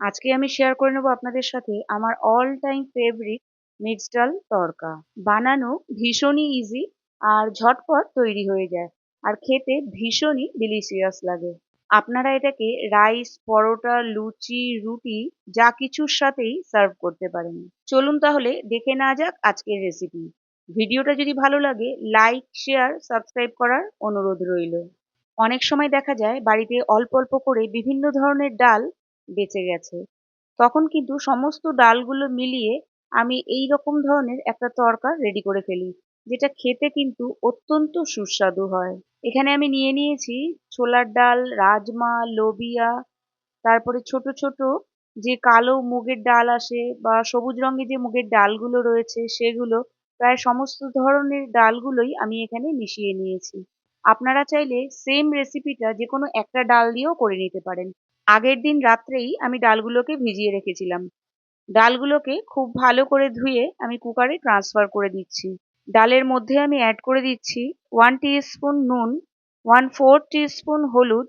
আজকে আমি শেয়ার করে নেব আপনাদের সাথে আমার অল টাইম ফেভারিট মিক্সড ডাল তড়কা বানানো ভীষণই ইজি আর ঝটপট তৈরি হয়ে যায় আর খেতে ভীষণই ডিলিশিয়াস লাগে। আপনারা এটাকে রাইস পরোটা, লুচি, রুটি, যা কিছুর সাথেই সার্ভ করতে পারেন। চলুন তাহলে দেখে না যাক আজকের রেসিপি ভিডিওটা যদি ভালো লাগে লাইক শেয়ার সাবস্ক্রাইব করার অনুরোধ রইল। অনেক সময় দেখা যায় বাড়িতে অল্প অল্প করে বিভিন্ন ধরনের ডাল বেঁচে গেছে। তখন কিন্তু সমস্ত ডালগুলো মিলিয়ে আমি এই রকম ধরনের একটা তরকা রেডি করে ফেলি, যেটা খেতে কিন্তু অত্যন্ত সুস্বাদু হয়। এখানে আমি নিয়ে নিয়েছি ছোলার ডাল, রাজমা, লোবিয়া, তারপরে ছোট ছোট যে কালো মুগের ডাল আসে বা সবুজ রঙের যে মুগের ডালগুলো রয়েছে, সেগুলো প্রায় সমস্ত ধরনের ডালগুলোই আমি এখানে মিশিয়ে নিয়েছি। আপনারা চাইলে সেম রেসিপিটা যে কোনো একটা ডাল দিয়েও করে নিতে পারেন। আগের দিন রাত্রেই আমি ডালগুলোকে ভিজিয়ে রেখেছিলাম। ডালগুলোকে খুব ভালো করে ধুয়ে আমি কুকারে ট্রান্সফার করে দিচ্ছি। ডালের মধ্যে আমি অ্যাড করে দিচ্ছি ওয়ান স্পুন নুন ওয়ান ফোর স্পুন হলুদ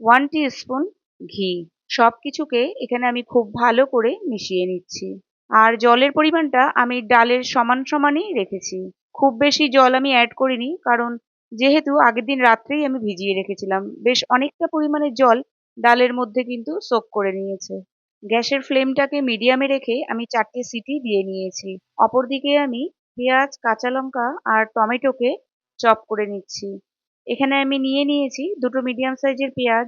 ওয়ান স্পুন ঘি। সব কিছুকে এখানে আমি খুব ভালো করে মিশিয়ে নিচ্ছি। আর জলের পরিমাণটা আমি ডালের সমান সমানই রেখেছি। খুব বেশি জল আমি অ্যাড করিনি, কারণ যেহেতু আগের দিন রাত্রেই আমি ভিজিয়ে রেখেছিলাম, বেশ অনেকটা পরিমাণে জল ডালের মধ্যে কিন্তু সোক করে নিয়েছে। গ্যাসের ফ্লেমটাকে মিডিয়ামে রেখে আমি চারটে সিটি দিয়ে নিয়েছি। অপরদিকে আমি পেঁয়াজ, কাঁচা লঙ্কা আর টমেটোকে চপ করে নিচ্ছি। এখানে আমি নিয়ে নিয়েছি দুটো মিডিয়াম সাইজের পেঁয়াজ,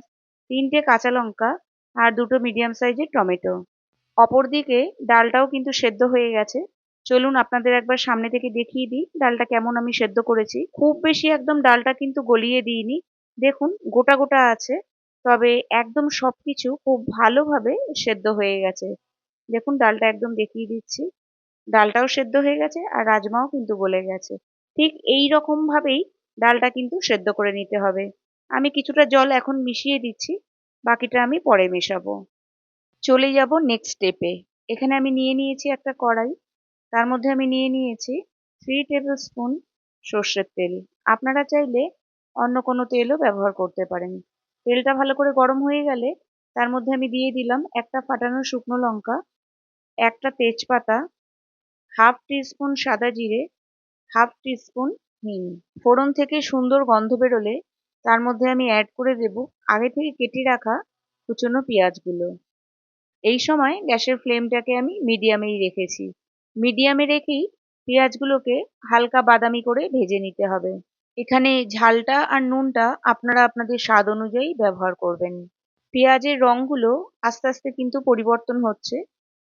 তিনটে কাঁচা লঙ্কা আর দুটো মিডিয়াম সাইজের টমেটো। অপরদিকে ডালটাও কিন্তু সেদ্ধ হয়ে গেছে। চলুন আপনাদের একবার সামনে থেকে দেখিয়ে দিই ডালটা কেমন আমি সেদ্ধ করেছি। খুব বেশি একদম ডালটা কিন্তু গলিয়ে দিইনি। দেখুন, গোটা গোটা আছে। তবে একদম সবকিছু খুব ভালোভাবে সেদ্ধ হয়ে গেছে। দেখুন, ডালটা একদম দেখিয়ে দিচ্ছি। ডালটাও সেদ্ধ হয়ে গেছে আর রাজমাও কিন্তু গলে গেছে। ঠিক এই রকম ভাবেই ডালটা কিন্তু সেদ্ধ করে নিতে হবে। আমি কিছুটা জল এখন মিশিয়ে দিচ্ছি, বাকিটা আমি পরে মেশাবো। চলে যাব নেক্সট স্টেপে এখানে আমি নিয়ে নিয়েছি একটা কড়াই। তার মধ্যে আমি নিয়ে নিয়েছি থ্রি টেবিল স্পুন সর্ষের তেল। আপনারা চাইলে অন্য কোনো তেলও ব্যবহার করতে পারেন। তেলটা ভালো করে গরম হয়ে গেলে তার মধ্যে আমি দিয়ে দিলাম একটা ফাটানো শুকনো লঙ্কা, একটা তেজপাতা, হাফ টিস্পুন সাদা জিরে, হাফ টিস্পুন হিং ফোড়ন থেকে সুন্দর গন্ধ বেরোলে তার মধ্যে আমি অ্যাড করে দেব আগে থেকে কেটে রাখা কুচনো পেঁয়াজগুলো। এই সময় গ্যাসের ফ্লেমটাকে আমি মিডিয়ামেই রেখেছি। মিডিয়ামে রেখেই পেঁয়াজগুলোকে হালকা বাদামি করে ভেজে নিতে হবে। এখানে ঝালটা আর নুনটা আপনারা আপনাদের স্বাদ অনুযায়ী ব্যবহার করবেন। পেঁয়াজের রঙগুলো আস্তে আস্তে কিন্তু পরিবর্তন হচ্ছে।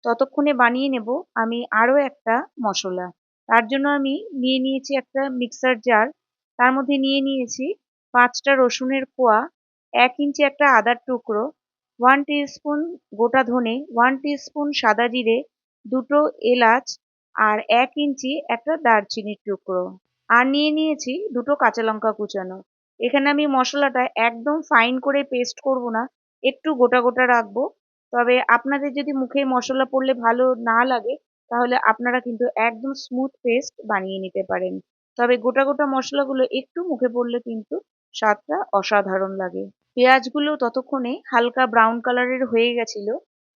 ততক্ষণে বানিয়ে নেব আমি আরও একটা মশলা। তার জন্য আমি নিয়ে নিয়েছি একটা মিক্সার জার। তার মধ্যে নিয়ে নিয়েছি পাঁচটা রসুনের কোয়া, এক ইঞ্চি একটা আদার টুকরো, ওয়ান স্পুন গোটা ধনে, ওয়ান স্পুন সাদা জিরে, দুটো এলাচ আর এক ইঞ্চি একটা দারচিনির টুকরো। আর নিয়ে নিয়েছি দুটো কাঁচা লঙ্কা কুচানো। এখানে আমি মশলাটা একদম ফাইন করে পেস্ট করব না, একটু গোটা গোটা রাখব। তবে আপনাদের যদি মুখে মশলা পড়লে ভালো না লাগে, তাহলে আপনারা কিন্তু একদম স্মুথ পেস্ট বানিয়ে নিতে পারেন। তবে গোটা গোটা মশলাগুলো একটু মুখে পড়লে কিন্তু স্বাদটা অসাধারণ লাগে। পেঁয়াজগুলো ততক্ষণে হালকা ব্রাউন কালারের হয়ে গেছিল।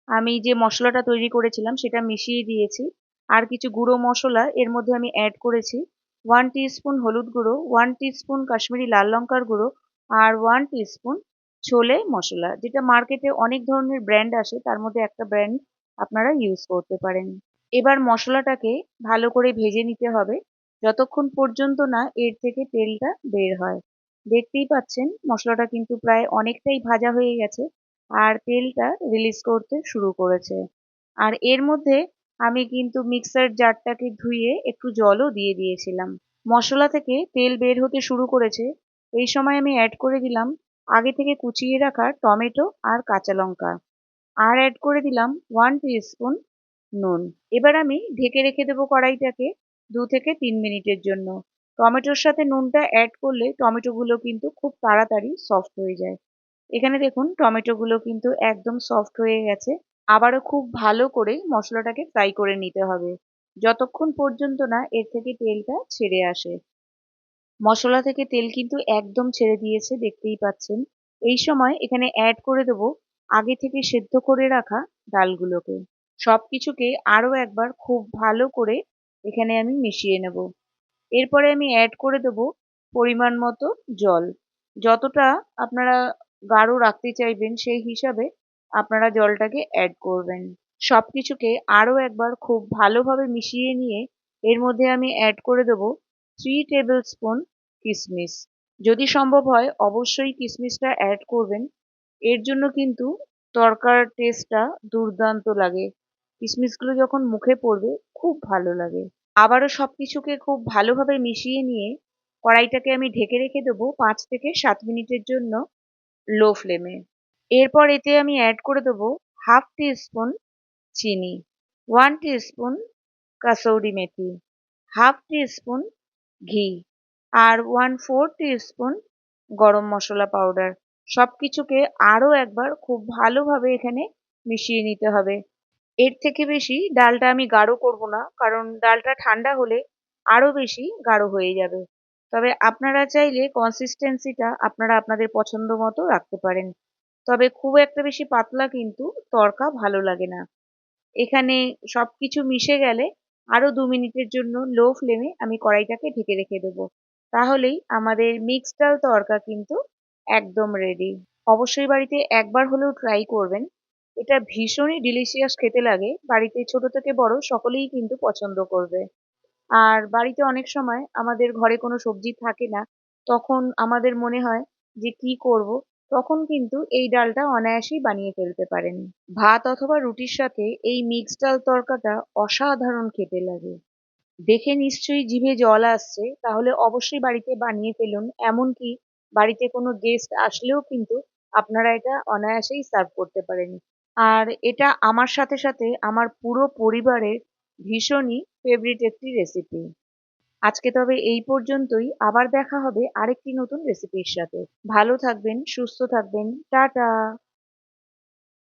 আমি যে মশলাটা তৈরি করেছিলাম সেটা মিশিয়ে দিয়েছি। আর কিছু গুঁড়ো মশলা এর মধ্যে আমি অ্যাড করেছি। ওয়ান স্পুন হলুদ গুঁড়ো ওয়ান স্পুন কাশ্মীরি লাল লঙ্কার গুঁড়ো আর ওয়ান স্পুন ছোলে মশলা, যেটা মার্কেটে অনেক ধরনের ব্র্যান্ড আসে, তার মধ্যে একটা ব্র্যান্ড আপনারা ইউজ করতে পারেন। এবার মশলাটাকে ভালো করে ভেজে নিতে হবে, যতক্ষণ পর্যন্ত না এর থেকে তেলটা বের হয়। দেখতেই পাচ্ছেন, মশলাটা কিন্তু প্রায় অনেকটাই ভাজা হয়ে গেছে আর তেলটা রিলিজ করতে শুরু করেছে। আর এর মধ্যে আমি কিন্তু মিক্সার জারটাকে ধুয়ে একটু জলও দিয়ে দিয়েছিলাম। মশলা থেকে তেল বের হতে শুরু করেছে। এই সময় আমি অ্যাড করে দিলাম আগে থেকে কুচিয়ে রাখা টমেটো আর কাঁচা লঙ্কা। আর অ্যাড করে দিলাম ওয়ান স্পুন নুন। এবার আমি ঢেকে রেখে দেবো কড়াইটাকে দু থেকে তিন মিনিটের জন্য। টমেটোর সাথে নুনটা অ্যাড করলে টমেটোগুলো কিন্তু খুব তাড়াতাড়ি সফট হয়ে যায়। এখানে দেখুন, টমেটোগুলো কিন্তু একদম সফট হয়ে গেছে। আবারও খুব ভালো করে মশলাটাকে ফ্রাই করে নিতে হবে। যতক্ষণ পর্যন্ত না এর থেকে তেলটা ছেড়ে আসে। মশলা থেকে তেল কিন্তু একদম ছেড়ে দিয়েছে, দেখতেই পাচ্ছেন। এই সময় এখানে অ্যাড করে দেবো আগে থেকে সেদ্ধ করে রাখা ডালগুলোকে। সব কিছুকে আরও একবার খুব ভালো করে এখানে আমি মিশিয়ে নেব। এরপরে আমি অ্যাড করে দেবো পরিমাণ মতো জল। যতটা আপনারা গাঢ় রাখতে চাইবেন সেই হিসাবে আপনারা জলটাকে অ্যাড করবেন। সব কিছুকে আরও একবার খুব ভালোভাবে মিশিয়ে নিয়ে এর মধ্যে আমি অ্যাড করে দেবো থ্রি টেবিল স্পুন কিশমিশ যদি সম্ভব হয়, অবশ্যই কিশমিশটা অ্যাড করবেন। এর জন্য কিন্তু তরকার টেস্টটা দুর্দান্ত লাগে। কিশমিশগুলো যখন মুখে পড়বে, খুব ভালো লাগে। আবারও সব কিছুকে খুব ভালোভাবে মিশিয়ে নিয়ে কড়াইটাকে আমি ঢেকে রেখে দেবো পাঁচ থেকে সাত মিনিটের জন্য লো ফ্লেমে। এরপর এতে আমি অ্যাড করে দেবো হাফ স্পুন চিনি one spoon kasuri methi half spoon ঘি আর ওয়ান ফোর স্পুন গরম মশলা পাউডার সব কিছুকে আরও একবার খুব ভালোভাবে এখানে মিশিয়ে নিতে হবে। এর থেকে বেশি ডালটা আমি গাঢ় করব না, কারণ ডালটা ঠান্ডা হলে আরও বেশি গাঢ় হয়ে যাবে। তবে আপনারা চাইলে কনসিস্টেন্সিটা আপনারা আপনাদের পছন্দ মতো রাখতে পারেন। তবে খুব একটা বেশি পাতলা কিন্তু তরকা ভালো লাগে না। এখানে সব কিছু মিশে গেলে আরও দু মিনিটের জন্য লো ফ্লেমে আমি কড়াইটাকে ঢেকে রেখে দেবো। তাহলেই আমাদের মিক্সড ডাল তরকা কিন্তু একদম রেডি অবশ্যই বাড়িতে একবার হলেও ট্রাই করবেন। এটা ভীষণই ডিলিশিয়াস খেতে লাগে। বাড়িতে ছোট থেকে বড় সকলেই কিন্তু পছন্দ করবে। আর বাড়িতে অনেক সময় আমাদের ঘরে কোনো সবজি থাকে না, তখন আমাদের মনে হয় যে কি করব? তখন কিন্তু এই ডালটা অনায়াসেই বানিয়ে ফেলতে পারেন। ভাত অথবা রুটির সাথে এই মিক্সড ডাল তরকাটা অসাধারণ খেতে লাগে। দেখে নিশ্চয়ই জিভে জল আসছে, তাহলে অবশ্যই বাড়িতে বানিয়ে ফেলুন। এমনকি বাড়িতে কোনো গেস্ট আসলেও কিন্তু আপনারা এটা অনায়াসেই সার্ভ করতে পারেন। আর এটা আমার সাথে সাথে আমার পুরো পরিবারের ভীষণই ফেভারিট একটি রেসিপি আজকে তবে এই পর্যন্তই। আবার দেখা হবে আরেকটি নতুন রেসিপির সাথে। ভালো থাকবেন, সুস্থ থাকবেন। টাটা!